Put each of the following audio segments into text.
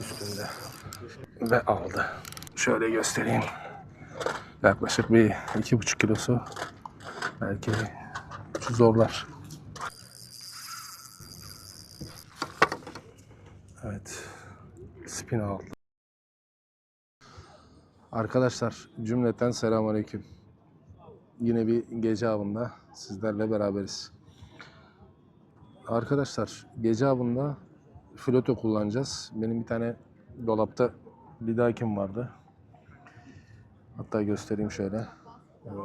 üstünde ve aldı. Şöyle göstereyim. Yaklaşık bir iki buçuk kilosu belki zorlar. Evet. Spin aldı. Arkadaşlar cümleten selamünaleyküm. Yine bir gece avında sizlerle beraberiz. Arkadaşlar gece avında floto kullanacağız. Benim bir tane dolapta lidakim vardı. Hatta göstereyim şöyle. Evet,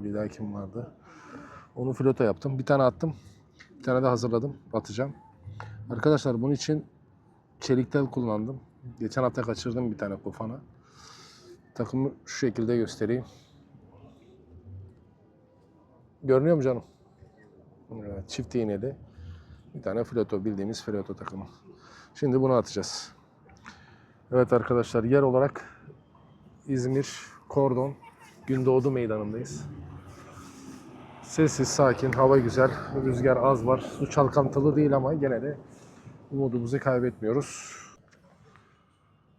lidakim vardı. Onu floto yaptım. Bir tane attım. Bir tane de hazırladım. Atacağım. Arkadaşlar bunun için çelik tel kullandım. Geçen hafta kaçırdım bir tane kofana. Takımı şu şekilde göstereyim. Görünüyor mu canım? Evet, çift iğneli. Bir tane floto bildiğimiz floto takımı. Şimdi bunu atacağız. Evet arkadaşlar yer olarak İzmir Kordon Gündoğdu Meydanı'ndayız. Sessiz, sakin, hava güzel, rüzgar az var. Su çalkantılı değil ama gene de umudumuzu kaybetmiyoruz.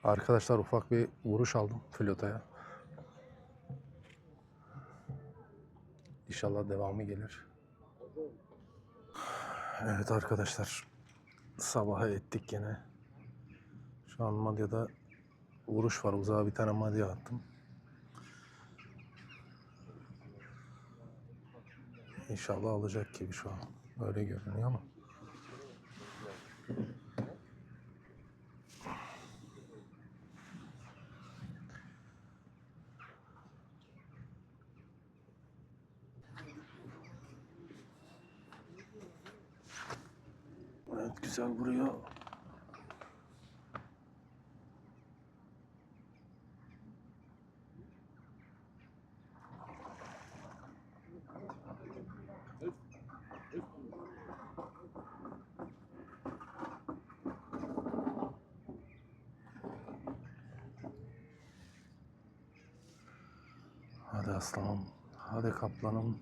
Arkadaşlar ufak bir vuruş aldım flotaya. İnşallah devamı gelir. Evet arkadaşlar. Sabaha ettik gene. Şu an Madya'da vuruş var. Uzağa bir tane Madya attım. İnşallah alacak gibi şu an. Öyle görünüyor ama. Evet güzel vuruyor. Hadi aslanım. Hadi kaplanım.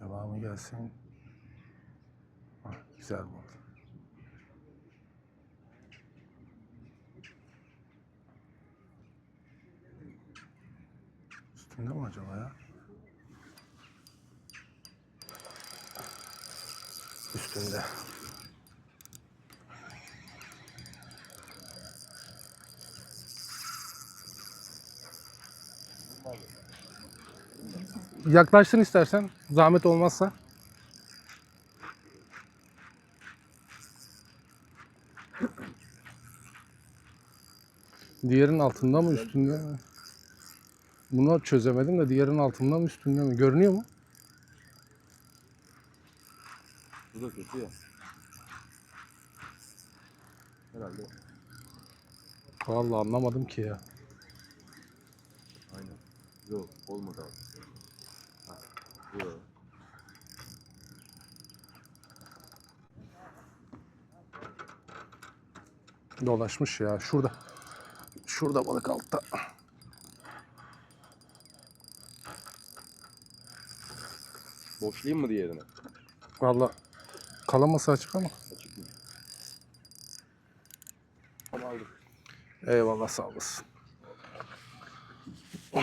Devamı gelsin. Güzel oldu. Üstünde mi acaba ya? Üstünde. Yaklaştın istersen. Zahmet olmazsa. Diğerin altında mı üstünde mi? Bunu çözemedim de diğerin altında mı üstünde mi? Görünüyor mu? Bu da kötü ya. Herhalde. Vallahi anlamadım ki ya. Aynen. Yok olmadı abi. Ha, bu. Dolaşmış ya. Şurada. Şurada balık altta. Boşlayayım mı diğerine? Vallahi kalaması açık ama. Açık mı? Tamam aldık. Eyvallah sağ olasın.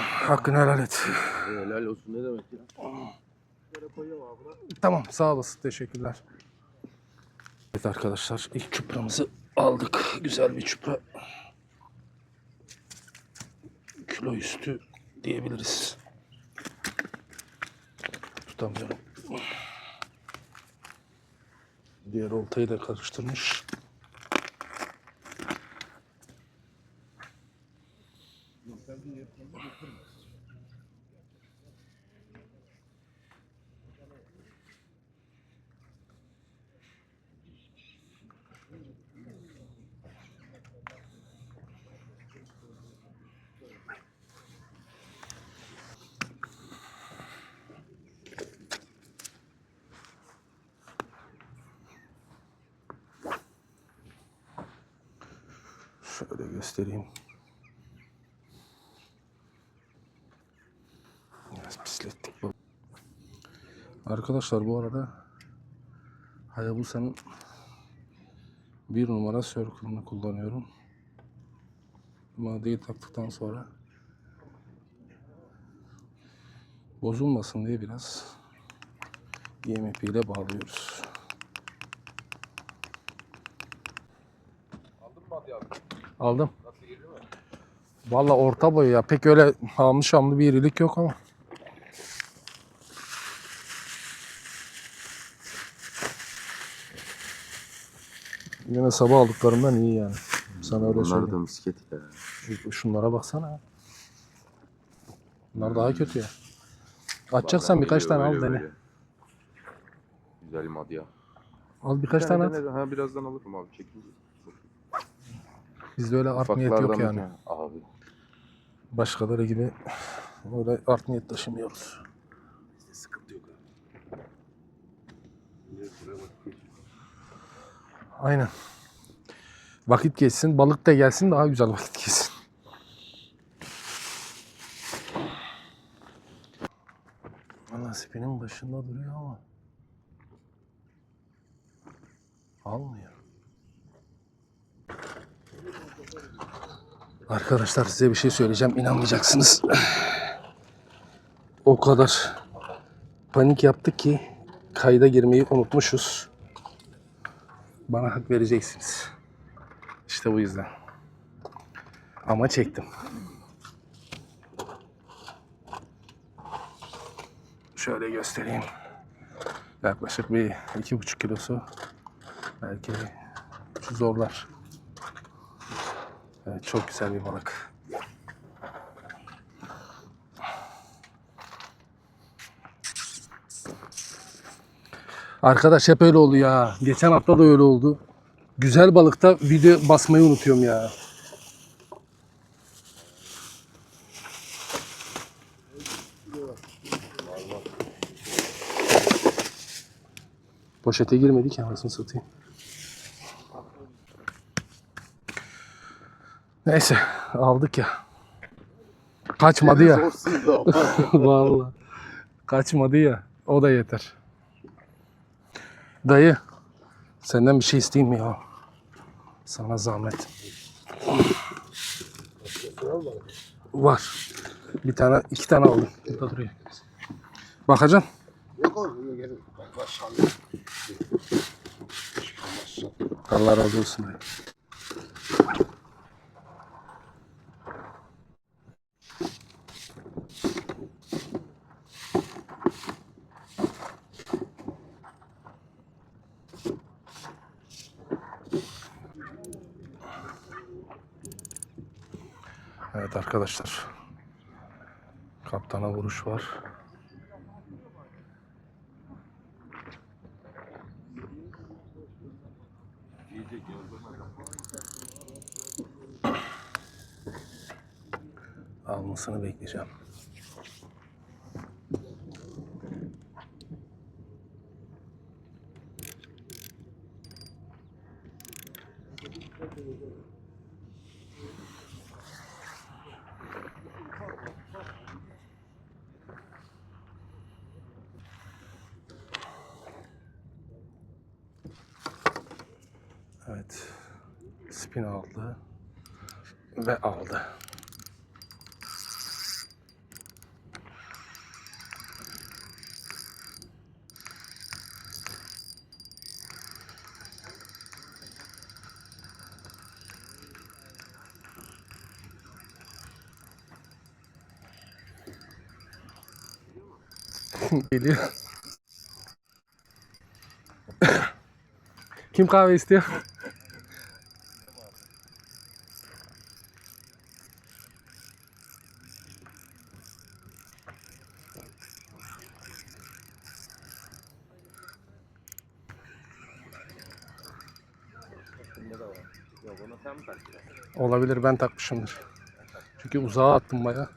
Hakkını helal et. Helal olsun ne demek ya? Tamam sağ olasın. Teşekkürler. Evet arkadaşlar ilk çupramızı aldık. Güzel bir çupra. Kilo üstü diyebiliriz. Tutamıyorum. Diğer oltayı da karıştırmış. Şöyle göstereyim. Biraz pislettik bu. Arkadaşlar bu arada Hayabusa'nın Bir numara circle'ını kullanıyorum. Madeyi taktıktan sonra bozulmasın diye biraz IMF ile bağlıyoruz. Aldın mı hadi abi? Aldım. Valla orta boy ya. Pek öyle hamlı şamlı bir irilik yok ama. Yine sabah aldıklarımdan iyi yani. Sana öyle Bunlar da misket ya. Şu- Şunlara baksana. Bunlar daha kötü ya. Açacaksan Vallahi birkaç tane al böyle, dene. böyle. Güzel madya. Al birkaç tane at. Ha birazdan alırım abi çekince. Bizde öyle art niyet yok yani. Abi. Başkaları gibi öyle art niyet taşımıyoruz. Bizde sıkıntı yok abi. Buraya buraya bak. Aynen. Vakit geçsin, balık da gelsin daha güzel vakit geçsin. Valla spinin başında duruyor ama almıyor. Arkadaşlar size bir şey söyleyeceğim inanmayacaksınız. O kadar panik yaptık ki kayda girmeyi unutmuşuz. Bana hak vereceksiniz. İşte bu yüzden. Ama çektim. Şöyle göstereyim. Yaklaşık bir iki buçuk kilosu. Belki şu zorlar. Evet, çok güzel bir balık. Arkadaş hep öyle oldu ya. Geçen hafta da öyle oldu. Güzel balıkta video basmayı unutuyorum ya. Poşete girmedi ki anasını satayım. Neyse aldık ya. Kaçmadı ya. Vallahi. Kaçmadı ya. O da yeter. Dayı. Senden bir şey isteyeyim mi ya? Sana zahmet. Var. Bir tane, iki tane aldım. Burada duruyor. Bakacaksın. Yok oğlum gelin. Allah razı olsun. dayı. Evet arkadaşlar. Kaptana vuruş var. Almasını bekleyeceğim. Evet. Spin aldı. Ve aldı. Geliyor. Kim kahve istiyor? Bunda da var. Yok onu sen mi taktın? Olabilir ben takmışımdır. Çünkü uzağa attım baya.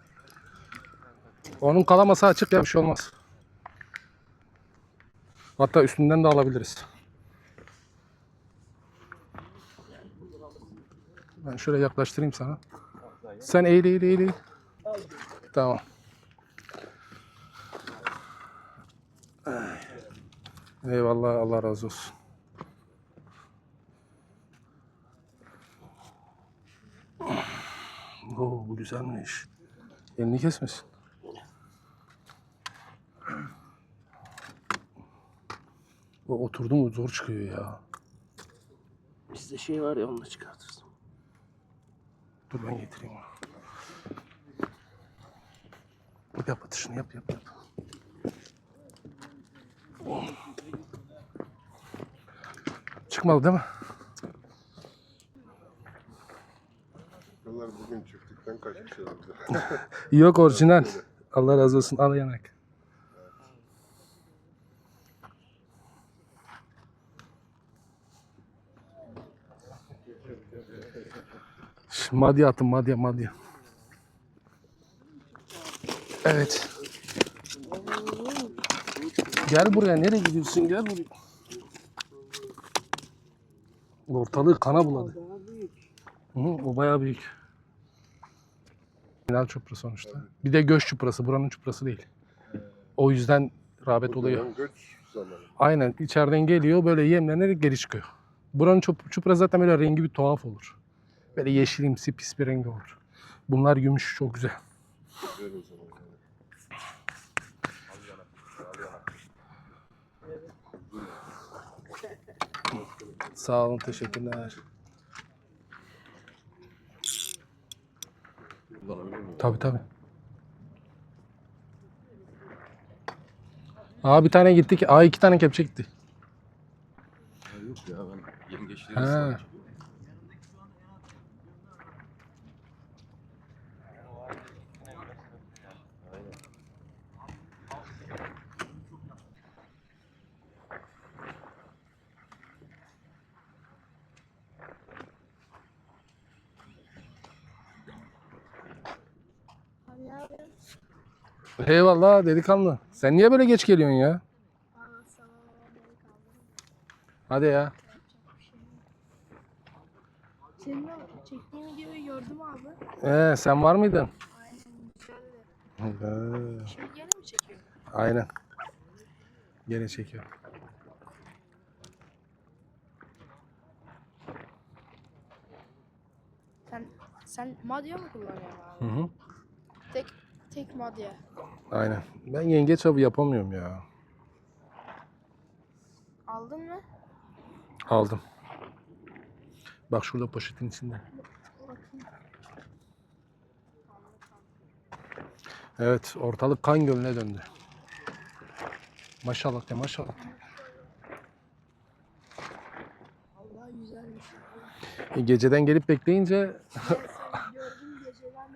Onun kalaması açık ya bir şey olmaz. Hatta üstünden de alabiliriz. Ben şöyle yaklaştırayım sana. Sen eğil eğil eğil. Tamam. Eyvallah Allah razı olsun. Bu güzelmiş. Elini kesmesin. O oturdu mu zor çıkıyor ya. Bizde şey var ya onunla çıkartırsın. Dur ben getireyim onu. Yap atışını yap yap yap. Çıkmadı değil mi? Bunlar bugün çiftlikten kaçmış herhalde. Yok orijinal. Allah razı olsun. Al yanak. Madya atın madya madya. Evet. Gel buraya. Nereye gidiyorsun? Gel buraya. Ortalığı kana buladı. Hı, o bayağı büyük. Final çupra sonuçta. Bir de göç çuprası. Buranın çuprası değil. O yüzden rağbet oluyor. Göç zamanı. Aynen içeriden geliyor böyle yemlenerek geri çıkıyor. Buranın çup- çupra zaten böyle rengi bir tuhaf olur. Böyle yeşilimsi pis bir rengi olur. Bunlar gümüş çok güzel. O zaman. Sağ olun teşekkürler. Tabii tabii. Aa bir tane gitti ki. Aa iki tane kepçe gitti. Ha, Yok ya ben yengeçleri Ha. Eyvallah delikanlı. Sen niye böyle geç geliyorsun ya? Hadi ya. Senin o çektiğin videoyu gördüm abi. Ee, sen var mıydın? Aynen. Ee, Şimdi gene mi çekiyor? aynen. Gene çekiyor. Sen sen madya mı kullanıyorsun Hı abi? hı. Tek tek madya. Aynen. Ben yengeç avı yapamıyorum ya. Aldın mı? Aldım. Bak şurada poşetin içinde. Evet, ortalık kan gölüne döndü. Maşallah de maşallah. Allah güzelmiş. E, geceden gelip bekleyince geceden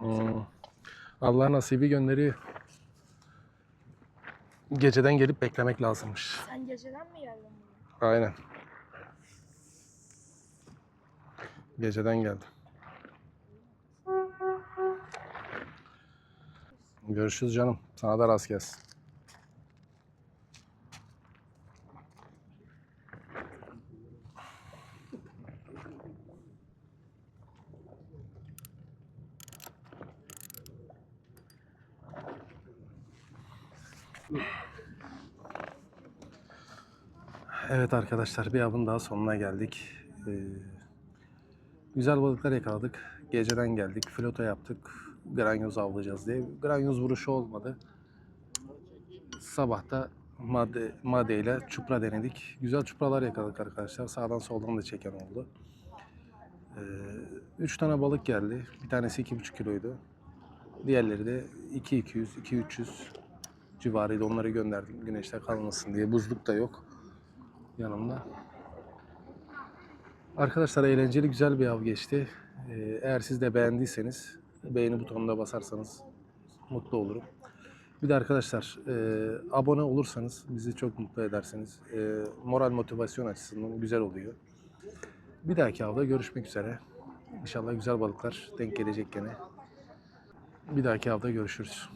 hmm, Allah nasibi gönderiyor. Geceden gelip beklemek lazımmış. Sen geceden mi geldin buraya? Aynen. Geceden geldim. Görüşürüz canım. Sana da rast gelsin. Evet arkadaşlar bir avın daha sonuna geldik. Ee, güzel balıklar yakaladık. Geceden geldik. Floto yaptık. Granyoz avlayacağız diye. Granyoz vuruşu olmadı. Sabah da madde, madde ile çupra denedik. Güzel çupralar yakaladık arkadaşlar. Sağdan soldan da çeken oldu. Ee, üç tane balık geldi. Bir tanesi 2,5 kiloydu. Diğerleri de 2-200, 2-300 civarıydı. Onları gönderdim güneşte kalmasın diye. Buzluk da yok yanımda. Arkadaşlar eğlenceli güzel bir av geçti. Ee, eğer siz de beğendiyseniz beğeni butonuna basarsanız mutlu olurum. Bir de arkadaşlar e, abone olursanız bizi çok mutlu edersiniz. E, moral motivasyon açısından güzel oluyor. Bir dahaki avda görüşmek üzere. İnşallah güzel balıklar denk gelecek gene. Bir dahaki avda görüşürüz.